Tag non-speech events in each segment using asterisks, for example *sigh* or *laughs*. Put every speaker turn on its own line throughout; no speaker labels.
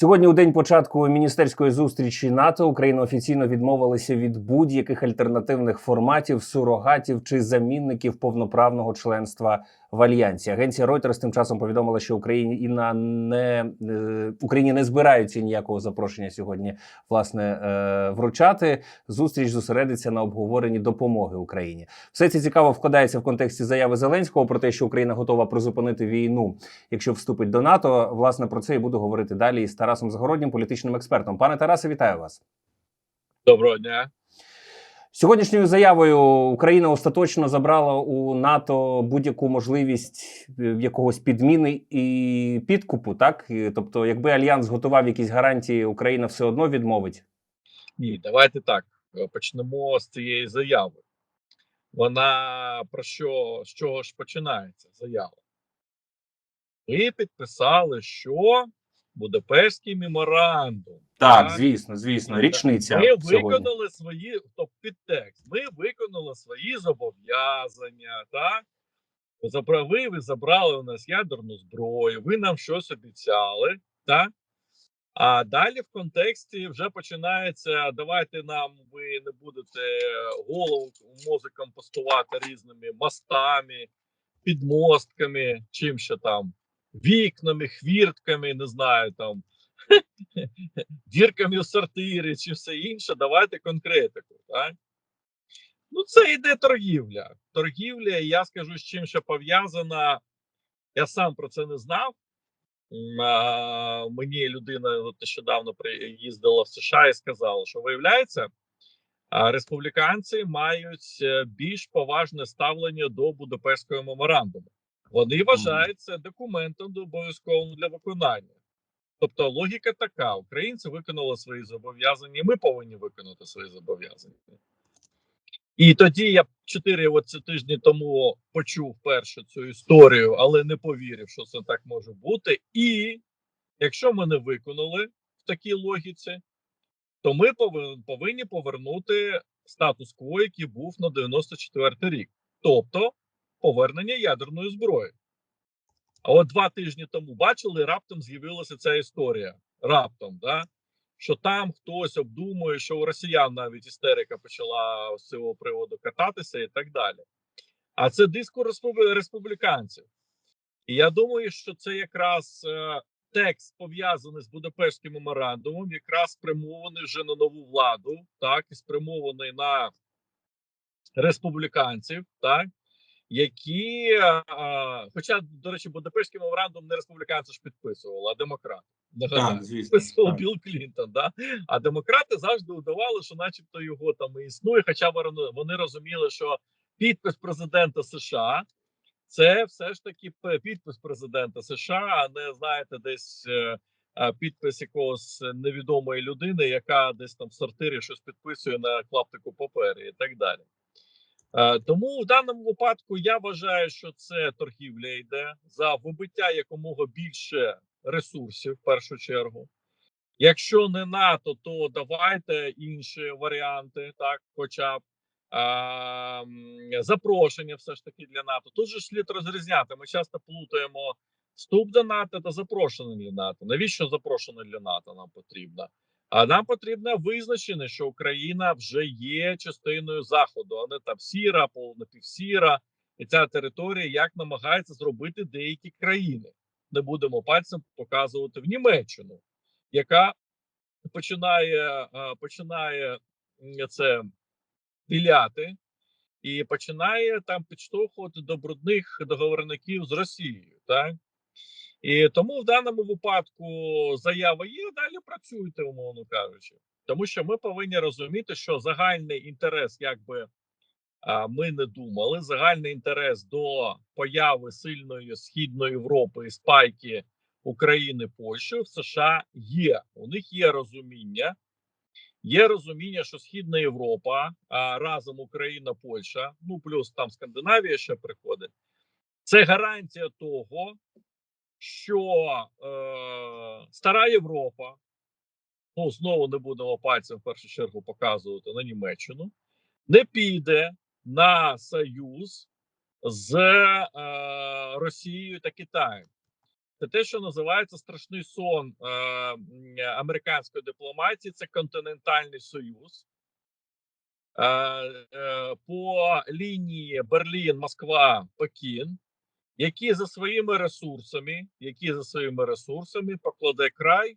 Сьогодні, у день початку міністерської зустрічі НАТО, Україна офіційно відмовилася від будь-яких альтернативних форматів, сурогатів чи замінників повноправного членства в альянсі. Агенція Reuters тим часом повідомила, що Україні і на не е, Україні не збираються ніякого запрошення сьогодні власне е, вручати. Зустріч зосередиться на обговоренні допомоги Україні. Все це цікаво вкладається в контексті заяви Зеленського про те, що Україна готова призупинити війну, якщо вступить до НАТО. Власне про це і буду говорити далі із Тарасом Загороднім, політичним експертом. Пане Тарасе, вітаю вас.
Доброго дня.
Сьогоднішньою заявою Україна остаточно забрала у НАТО будь-яку можливість е, якогось підміни і підкупу. Так тобто, якби альянс готував якісь гарантії, Україна все одно відмовить.
Ні, давайте так. е, Почнемо з цієї заяви. Вона про що з чого ж починається заява? Ми підписали, що Будапештський меморандум.
Так, звісно, звісно, річниця
Ми
сьогодні.
виконали свої, тобто підтекст, ми виконали свої зобов'язання, так? Забра- Ви, ви забрали у нас ядерну зброю, ви нам щось обіцяли, так? А далі в контексті вже починається: давайте нам ви не будете голову мозиком постувати різними мостами, підмостками, чим ще там, вікнами, хвіртками, не знаю там, *laughs* дірками в сортирі чи все інше. Давайте конкретику. Так? Ну, це йде торгівля. Торгівля, я скажу, з чим ще пов'язана. Я сам про це не знав. Мені людина нещодавно приїздила в США і сказала, що виявляється, республіканці мають е, більш поважне ставлення до Будапештського меморандуму. Вони вважають це документом обов'язковим для виконання. Тобто логіка така: українці виконали свої зобов'язання, ми повинні виконати свої зобов'язання. І тоді я чотири тижні тому почув перше цю історію, але не повірив, що це так може бути. І якщо ми не виконали в такій логіці, то ми повин- повинні повернути статус-кво, який був на 94 рік, тобто повернення ядерної зброї. А от два тижні тому бачили, раптом з'явилася ця історія. Раптом, да? що там хтось обдумує, що у росіян навіть істерика почала з цього приводу кататися і так далі. А це дискурс республіканців. І я думаю, що це якраз е, текст пов'язаний з Будапештським меморандумом, якраз спрямований вже на нову владу, так, і спрямований на республіканців, так, які, е, хоча, до речі, Будапештський меморандум не республіканці ж підписували, а демократи. Нагадаю
звісно.
підписував Білл Клінтон, да? а демократи завжди удавали, що, начебто, його там і існує. Хоча вони, розуміли, що підпис президента США це все ж таки підпис президента США, а не знаєте, десь е, підпис якогось невідомої людини, яка десь там в сортирі щось підписує на клаптику папері і так далі. Е, Тому в даному випадку я вважаю, що це торгівля йде за вибиття якомога більше ресурсів в першу чергу. Якщо не НАТО, то давайте інші варіанти, так, хоча б а, запрошення, все ж таки для НАТО. Тут же слід розрізняти. Ми часто плутаємо вступ до НАТО та запрошення для НАТО. Навіщо запрошення для НАТО нам потрібно? А нам потрібно визначення, що Україна вже є частиною заходу, а не там сіра, напівсіра, і ця територія як намагається зробити деякі країни. Не будемо пальцем показувати в Німеччину, яка починає, е, починає це піляти і починає там підштовхувати до брудних договорників з Росією. Так? І тому в даному випадку заява є, далі працюйте, умовно кажучи. Тому що ми повинні розуміти, що загальний інтерес, якби ми не думали, загальний інтерес до появи сильної східної Європи і спайки України Польщі в США є. У них є розуміння. Є розуміння, що Східна Європа а разом Україна, Польща, ну плюс там Скандинавія ще приходить. Це гарантія того, що е, стара Європа, ну знову не будемо пальцем в першу чергу показувати на Німеччину, не піде на союз з е, Росією та Китаєм. Це те, що називається страшний сон е, американської дипломатії. Це континентальний союз. Е, е, по лінії Берлін, Москва, Пекін, які за своїми ресурсами, які за своїми ресурсами покладе край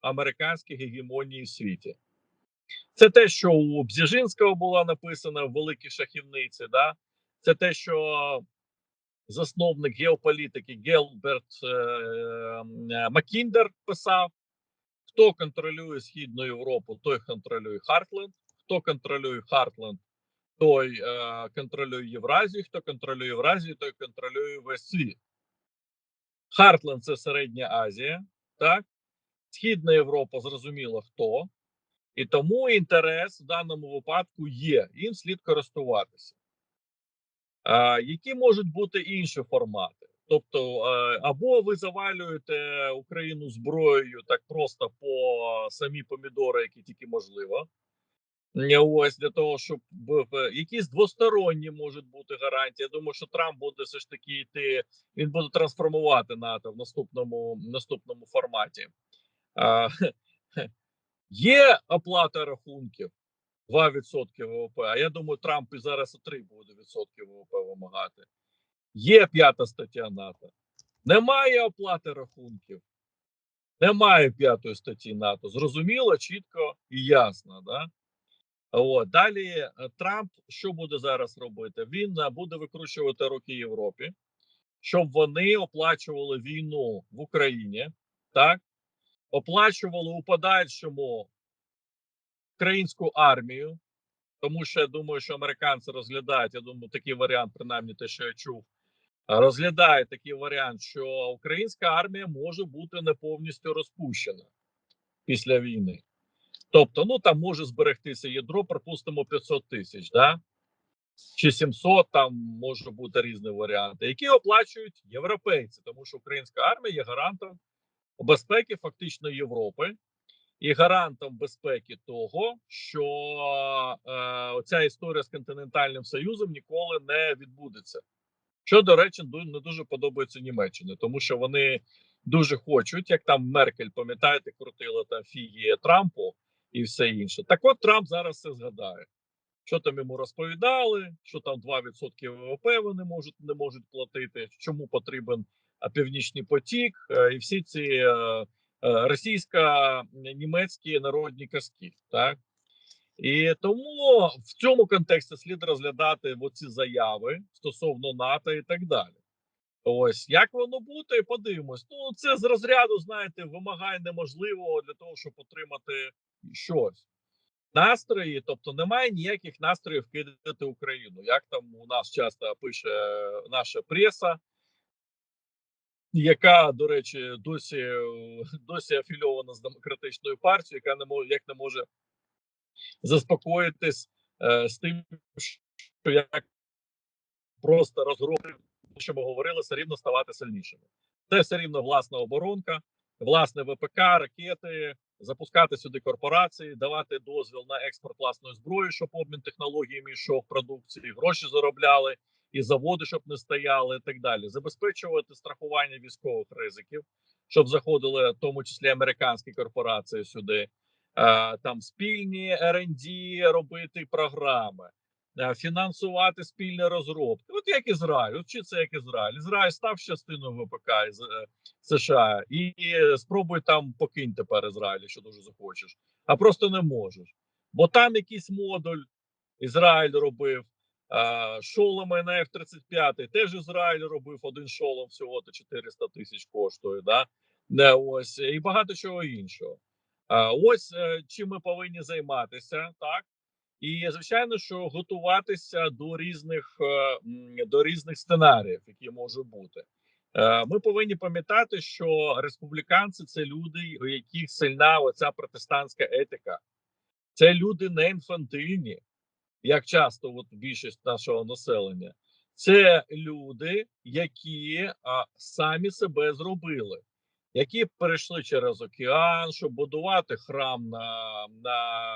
американській гегемонії в світі. Це те, що у Бзіжинського було написано в великій шахівниці. Да? Це те, що засновник геополітики Гелберт е, е, Маккіндер писав: хто контролює Східну Європу, той контролює Хартленд. Хто контролює Хартленд, той е, контролює Євразію. Хто контролює Євразію, той контролює весь світ. Хартленд це Середня Азія, так? Східна Європа зрозуміло хто. І тому інтерес в даному випадку є. Їм слід користуватися. А, які можуть бути інші формати? Тобто, е, або ви завалюєте Україну зброєю так просто по самі помідори, які тільки можливо. Ось для того, щоб якісь двосторонні можуть бути гарантії. Я думаю, що Трамп буде все ж таки йти, він буде трансформувати НАТО в наступному, наступному форматі. А, *laughs* є оплата рахунків 2% ВВП. А я думаю, Трамп і зараз і 3 буде відсотки ВВП вимагати. Є п'ята стаття НАТО. Немає оплати рахунків. Немає п'ятої статті НАТО. Зрозуміло, чітко і ясно. Да? От. Далі е, Трамп що буде зараз робити? Він е, буде викручувати руки Європі, щоб вони оплачували війну в Україні, так? Оплачували у подальшому українську армію, тому що я думаю, що американці розглядають. Я думаю, такий варіант, принаймні те, що я чув, розглядає такий варіант, що українська армія може бути не повністю розпущена після війни. Тобто, ну там може зберегтися ядро, припустимо, 500 тисяч, да? чи 700, там може бути різні варіанти, які оплачують європейці, тому що українська армія є гарантом безпеки фактично Європи і гарантом безпеки того, що е, оця історія з континентальним союзом ніколи не відбудеться. Що, до речі, не дуже подобається Німеччині, тому що вони дуже хочуть, як там Меркель, пам'ятаєте, крутила там фігі Трампу і все інше. Так от Трамп зараз все згадає. Що там йому розповідали, що там 2% ВВП вони можуть не можуть платити, чому потрібен північний потік, е, і всі ці е, е, російсько-німецькі народні казки. Так і тому в цьому контексті слід розглядати оці заяви стосовно НАТО і так далі. Ось як воно буде, подивимось. Ну це з розряду, знаєте, вимагає неможливого для того, щоб отримати щось. Настрої, тобто немає ніяких настроїв кидати Україну. Як там у нас часто пише наша преса, яка, до речі, досі, досі афільована з демократичною партією, яка не може як не може заспокоїтись е, з тим, що як просто розгромити, що ми говорили, все рівно ставати сильнішими. Це все рівно власна оборонка, власне ВПК, ракети, запускати сюди корпорації, давати дозвіл на експорт власної зброї, щоб обмін технологіями йшов продукції, гроші заробляли, і заводи, щоб не стояли, і так далі. Забезпечувати страхування військових ризиків, щоб заходили в тому числі американські корпорації сюди. Е, там спільні R&D робити програми, фінансувати спільні розробки. От як Ізраїль, от чи це як Ізраїль? Ізраїль став частиною ВПК із е, США і, спробуй там покинь тепер Ізраїль, якщо дуже захочеш, а просто не можеш. Бо там якийсь модуль Ізраїль робив. е, Шоломи на F-35 теж Ізраїль робив один шолом всього то 400 тисяч коштує. Да? Не, ось і багато чого іншого. Ось е, чим ми повинні займатися, так і звичайно, що готуватися до різних е, до різних сценаріїв, які можуть бути. Е, Ми повинні пам'ятати, що республіканці це люди, у яких сильна оця протестантська етика. Це люди не інфантильні, як часто от більшість нашого населення. Це люди, які самі себе зробили які перейшли через океан, щоб будувати храм на, на,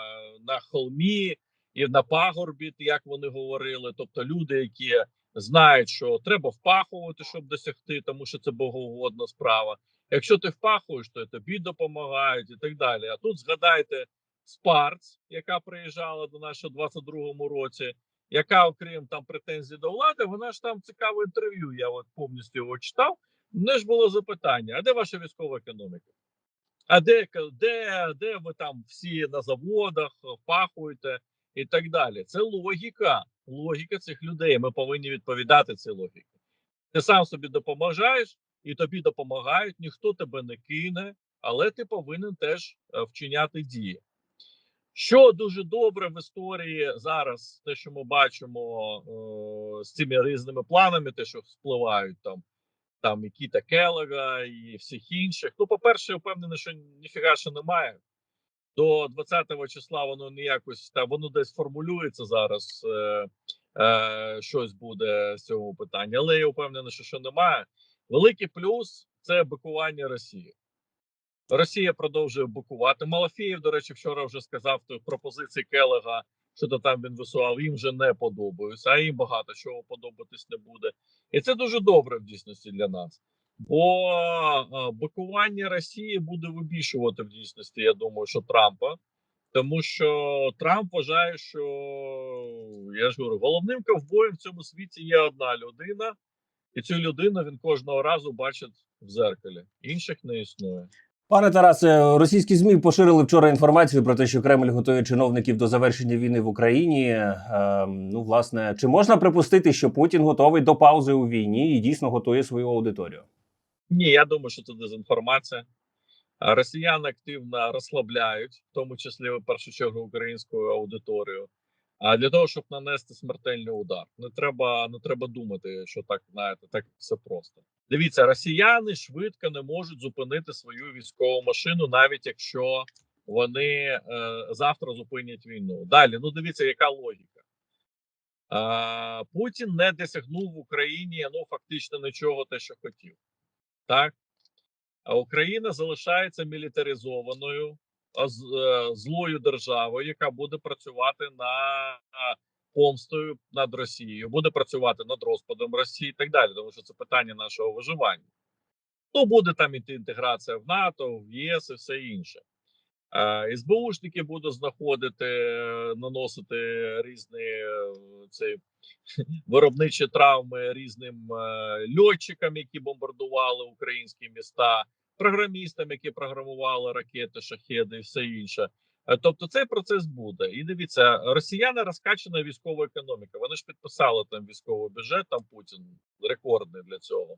на холмі і на пагорбі, як вони говорили. Тобто люди, які знають, що треба впахувати, щоб досягти, тому що це богоугодна справа. Якщо ти впахуєш, то тобі допомагають і так далі. А тут згадайте Спарц, яка приїжджала до нас в 22-му році, яка, окрім там претензій до влади, вона ж там цікаве інтерв'ю. Я от повністю його читав. У мене ж було запитання: а де ваша військова економіка? А де, де, де ви там всі на заводах впахуєте і так далі? Це логіка, логіка цих людей. Ми повинні відповідати цій логіці. Ти сам собі допомагаєш, і тобі допомагають, ніхто тебе не кине, але ти повинен теж е, вчиняти дії. Що дуже добре в історії зараз, те, що ми бачимо е, з цими різними планами, те, що впливають там, там і Кіта Келега, і всіх інших. Ну, по-перше, впевнений, що ніфіга ще немає. До 20-го числа воно не якось там, воно десь формулюється зараз. Е, е, щось буде з цього питання, але я впевнений, що, що немає. Великий плюс це бикування Росії. Росія продовжує бикувати. Малафєєв, до речі, вчора вже сказав то пропозиції Келега, що то там він висував, їм вже не подобаються, а їм багато чого подобатись не буде. І це дуже добре в дійсності для нас. Бо а, Росії буде вибільшувати в дійсності, я думаю, що Трампа. Тому що Трамп вважає, що я ж говорю, головним ковбоєм в цьому світі є одна людина, і цю людину він кожного разу бачить в зеркалі. Інших не існує.
Пане Тарасе, російські змі поширили вчора інформацію про те, що Кремль готує чиновників до завершення війни в Україні. Е, ну, власне, чи можна припустити, що Путін готовий до паузи у війні і дійсно готує свою аудиторію?
Ні, я думаю, що це дезінформація. Росіяни активно розслабляють, в тому числі в першу чергу українську аудиторію. А для того, щоб нанести смертельний удар, не треба не треба думати, що так знаєте, так все просто. Дивіться, росіяни швидко не можуть зупинити свою військову машину, навіть якщо вони е, завтра зупинять війну. Далі, ну дивіться, яка логіка. Е, Путін не досягнув в Україні ну фактично нічого, те, що хотів, так а Україна залишається мілітаризованою е, злою державою, яка буде працювати на помстою над Росією, буде працювати над розпадом Росії і так далі, тому що це питання нашого виживання. Ну, буде там іти інтеграція в НАТО, в ЄС і все інше. Е, СБУшники будуть знаходити, е, наносити різні е, ці *laughs* виробничі травми різним е, льотчикам, які бомбардували українські міста, програмістам, які програмували ракети, шахеди і все інше. Е, Тобто цей процес буде. І дивіться, росіяни розкачана військова економіка. Вони ж підписали там військовий бюджет, там Путін рекордний для цього.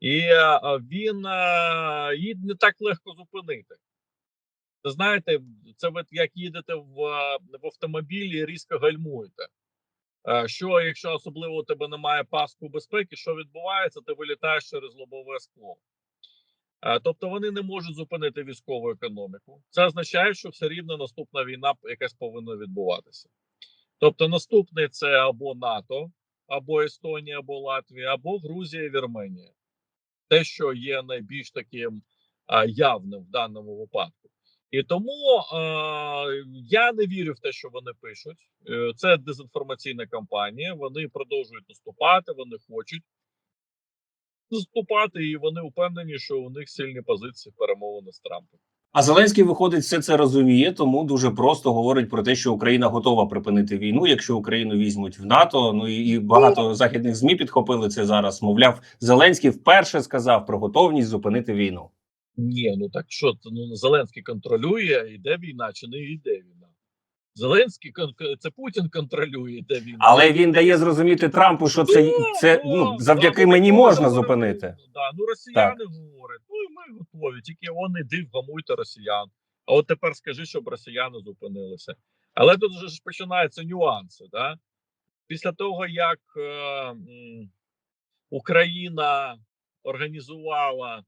І е, він е, її не так легко зупинити. Знаєте, це ви як їдете в, в автомобілі різко гальмуєте. Е, Що, якщо особливо у тебе немає паску безпеки, що відбувається, ти вилітаєш через лобове скло. Е, Тобто вони не можуть зупинити військову економіку. Це означає, що все рівно наступна війна якась повинна відбуватися. Тобто, наступний це або НАТО, або Естонія, або Латвія, або Грузія і Вірменія. Те, що є найбільш таким явним в даному випадку. І тому е, я не вірю в те, що вони пишуть. Е, Це дезінформаційна кампанія. Вони продовжують наступати, вони хочуть наступати, і вони впевнені, що у них сильні позиції перемовини з Трампом.
А Зеленський виходить, все це розуміє, тому дуже просто говорить про те, що Україна готова припинити війну, якщо Україну візьмуть в НАТО. Ну і, і багато західних змі підхопили це зараз. Мовляв, Зеленський вперше сказав про готовність зупинити війну.
Ні, ну так що ну Зеленський контролює, йде війна чи не йде війна. Зеленський це Путін контролює, йде війна.
Але він дає зрозуміти Трампу, що це, це ну завдяки мені можна зупинити.
Да, ну росіяни говорять, ну і ми готові, тільки вони іди вгамуйте росіян. А от тепер скажи, щоб росіяни зупинилися. Але тут вже ж починаються нюанси. Да? Після того, як е, Україна організувала,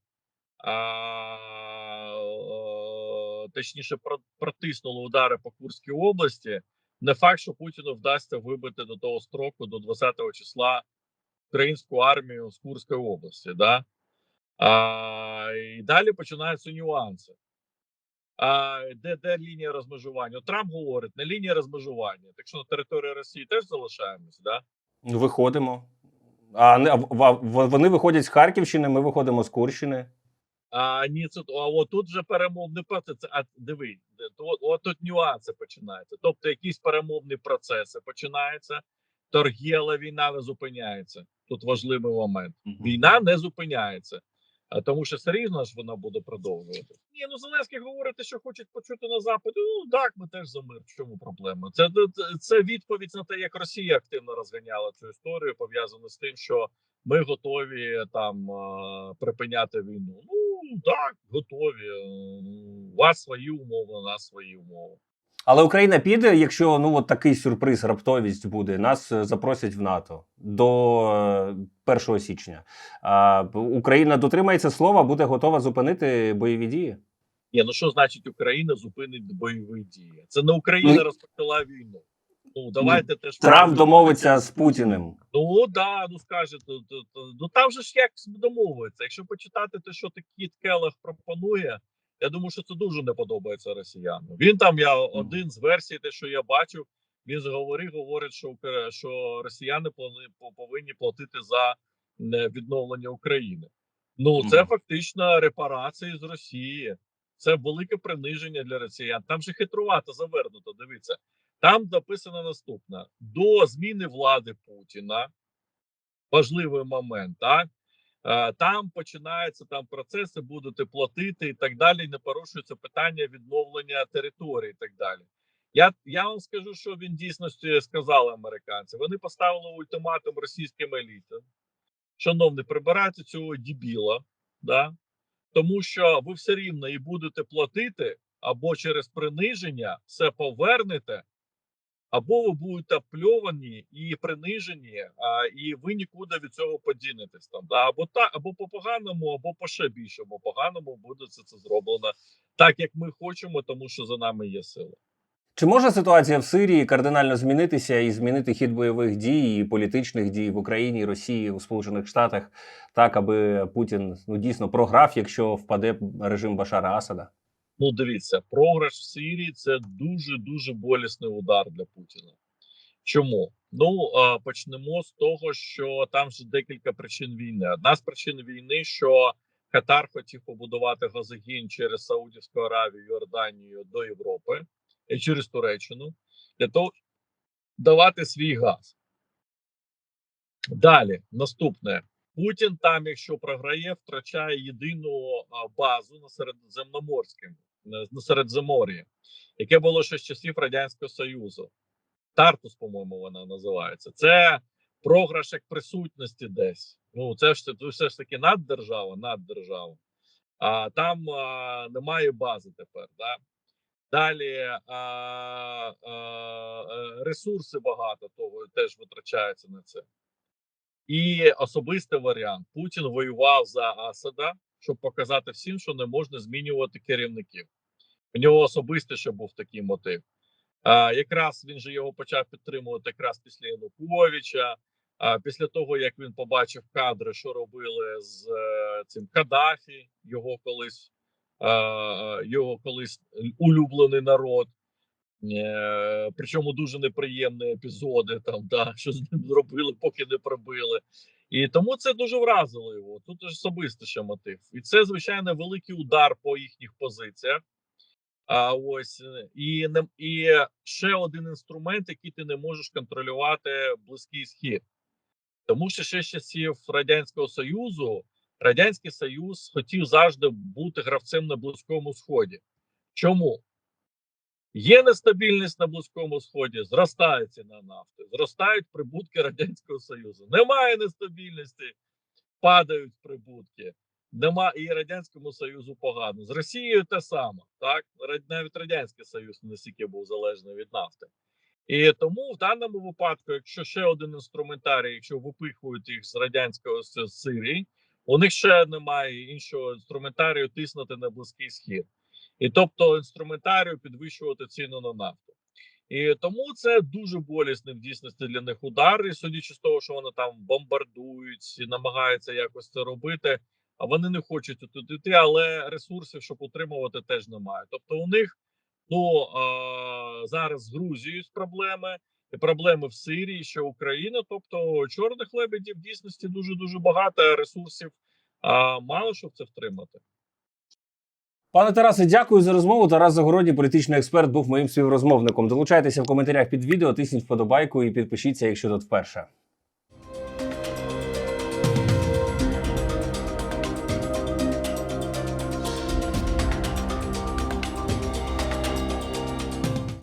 точніше, про- протиснула удари по Курській області, не факт, що Путіну вдасться вибити до того строку, до 20-го числа українську армію з Курської області. Да? А, і далі починаються нюанси. А, де, де лінія розмежування? Трамп говорить, на лінії розмежування. Так що на території Росії теж залишаємось, да?
Виходимо. А вони виходять з Харківщини, ми виходимо з Курщини.
А ні, це а от тут вже перемовний процес. А диви, то, от тут нюанси починаються. Тобто, якісь перемовні процеси починаються, торгіла війна не зупиняється. Тут важливий момент. Війна не зупиняється. А тому що все рівно ж вона буде продовжувати. Ні, ну Зеленський говорить, що хочуть почути на западі. Ну так, ми теж за мир. В чому проблема? Це, це, це відповідь на те, як Росія активно розганяла цю історію, пов'язану з тим, що ми готові там е, припиняти війну. Ну так, готові. Е, У вас свої умови, у нас свої умови.
Але Україна піде, якщо ну от такий сюрприз, раптовість буде. Нас е, запросять в НАТО до е, 1 січня. А Україна дотримається слова, буде готова зупинити бойові дії.
Ні, ну що значить Україна зупинить бойові дії? Це не Україна
Ну,
розпочала війну. Ну давайте теж
Трамп домовиться з Путіним.
Ну да, ну скаже, то, ну там же ж як домовиться. Якщо почитати те, що Кіт Келех пропонує, я думаю, що це дуже не подобається росіянам. Він там я один з версій, те, що я бачив, він зговорив, говорить, що що росіяни повинні платити за е, відновлення України. Ну це фактично репарації з Росії. Це велике приниження для росіян. Там же хитрувато завернуто. Дивіться, там написано наступне: до зміни влади Путіна. Важливий момент, так Е, там починаються там процеси, будете платити і так далі. і Не порушується питання відновлення території і так далі. Я я вам скажу, що він дійсності сказали американці. Вони поставили ультиматум російським елітам. Шановні, прибирайте цього дібіла, да? тому що ви все рівно і будете платити або через приниження все повернете, або ви будете пльовані і принижені, а, і ви нікуди від цього подінетесь там. Да? Або так, або по поганому, або по ще більшому поганому буде це, це зроблено так, як ми хочемо, тому що за нами є сила.
Чи може ситуація в Сирії кардинально змінитися і змінити хід бойових дій і політичних дій в Україні, Росії у Сполучених Штатах так, аби Путін ну дійсно програв, якщо впаде режим Башара Асада?
Ну, дивіться, програш в Сирії це дуже дуже болісний удар для Путіна. Чому? Ну почнемо з того, що там ж декілька причин війни. Одна з причин війни, що Катар хотів побудувати газогін через Саудівську Аравію, Йорданію до Європи і через Туреччину для того, давати свій газ. Далі, наступне. Путін там, якщо програє, втрачає єдину базу на середземноморському на на Середземор'ї, яке було ще з часів Радянського Союзу. Тартус, по-моєму, вона називається. Це програш як присутності десь. Ну, це ж все ж таки наддержава, наддержава. А там а, немає бази тепер. Да? Далі а, а, е, ресурси багато того теж витрачаються на це. І особистий варіант: Путін воював за Асада, щоб показати всім, що не можна змінювати керівників. У нього особисто ще був такий мотив. А, якраз він же його почав підтримувати якраз після Януковича. А після того, як він побачив кадри, що робили з е, цим Каддафі, його колись його колись улюблений народ. Е, причому дуже неприємні епізоди, там да, що з ним зробили, поки не пробили. І тому це дуже вразило його. Тут особисто ще мотив. І це, звичайно, великий удар по їхніх позиціях. А ось е, і і ще один інструмент, який ти не можеш контролювати близький схід, тому що ще з часів радянського союзу радянський союз хотів завжди бути гравцем на близькому сході. Чому є нестабільність на близькому сході? Зростає ціна нафти, зростають прибутки радянського союзу. Немає нестабільності, падають прибутки. Нема і радянському союзу погано з Росією те саме, так навіть радянський союз не настільки був залежний від нафти, і тому в даному випадку, якщо ще один інструментарій, якщо випихують їх з радянського з Сирії, у них ще немає іншого інструментарію тиснути на близький схід, і тобто інструментарію підвищувати ціну на нафту. І тому це дуже болісний в дійсності для них удар. І судячи з того, що вони там бомбардують і намагаються якось це робити. А вони не хочуть тут йти, але ресурсів, щоб утримувати, теж немає. Тобто, у них ну е зараз з Грузією проблеми. проблеми в Сирії, що Україна. Тобто чорних лебедів в дійсності дуже дуже багато а ресурсів. А мало щоб це втримати.
Пане Тарасе, дякую за розмову. Тарас Загородній, політичний експерт, був моїм співрозмовником. Долучайтеся в коментарях під відео, тисніть вподобайку і підпишіться, якщо тут вперше.